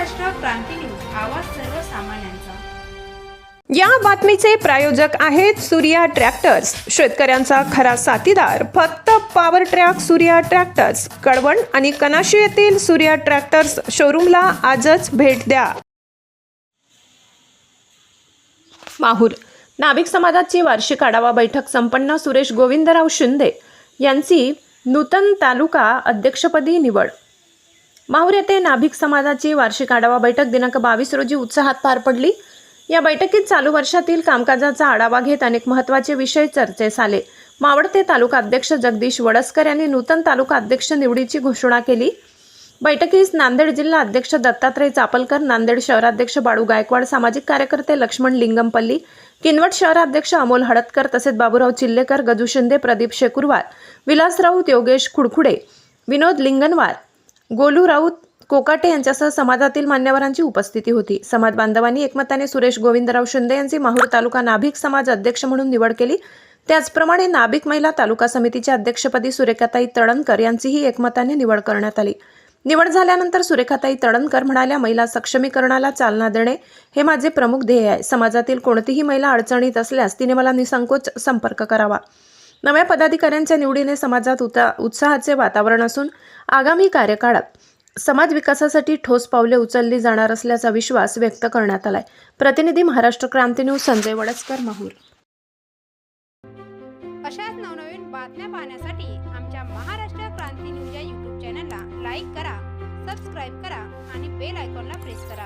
क्रांती news आवाज सर्वसामान्यांचा. या बातमीचे प्रायोजक आहेत सूर्या ट्रॅक्टर्स. शेतकऱ्यांचा खरा साथीदार फक्त power track Surya tractors. Kalwan आणि कनाशी येथील सूर्या ट्रॅक्टर्स शोरूमला आजच भेट द्या. माहूर. नाभिक समाजाची वार्षिक आढावा बैठक संपन्न सुरेश गोविंदराव शिंदे यांची नूतन तालुका अध्यक्षपदी निवड. माहूर येथे नाभिक समाजाची वार्षिक आढावा बैठक दिनांक बावीस रोजी उत्साहात पार पडली. या बैठकीत चालू वर्षातील कामकाजाचा आढावा घेत अनेक महत्त्वाचे विषय चर्चेस आले. मावळते तालुका अध्यक्ष जगदीश वडसकर यांनी नूतन तालुका अध्यक्ष निवडीची घोषणा केली. बैठकीस नांदेड जिल्हा अध्यक्ष दत्तात्रय चापलकर नांदेड शहराध्यक्ष बाळू गायकवाड सामाजिक कार्यकर्ते लक्ष्मण लिंगमपल्ली किनवट शहराध्यक्ष अमोल हडतकर तसेच बाबूराव चिल्लेकर गजू शिंदे प्रदीप शेकुरवार विलास राऊत योगेश खुडखुडे विनोद लिंगनवार गोलू राऊत कोकाटे यांच्यासह समाजातील मान्यवरांची उपस्थिती होती. समाज बांधवांनी एकमताने सुरेश गोविंदराव शिंदे यांची माहूर तालुका नाभिक समाज अध्यक्ष म्हणून निवड केली. त्याचप्रमाणे नाभिक महिला तालुका समितीच्या अध्यक्षपदी सुरेखाताई तळणकर यांचीही एकमताने निवड करण्यात आली. निवड झाल्यानंतर सुरेखाताई तळणकर म्हणाल्या महिला सक्षमीकरणाला चालना देणे हे माझे प्रमुख ध्येय आहे. समाजातील कोणतीही महिला अडचणीत असल्यास तिने मला निसंकोच संपर्क करावा. नव्या पदाधिकाऱ्यांच्या निवडीने समाजात उता उत्साहाचे वातावरण असून आगामी कार्यकाळात समाज विकासासाठी ठोस पावले उचलली जाणार असल्याचा विश्वास व्यक्त करण्यात आलाय. प्रतिनिधी महाराष्ट्र क्रांती न्यूज संजय वडसकर माहूर. अशाच नवनवीन बातम्या पाहण्यासाठी आमच्या महाराष्ट्र क्रांती न्यूज या यूट्यूब चॅनलला लाईक करा सबस्क्राईब करा आणि बेल आयकॉनला प्रेस करा.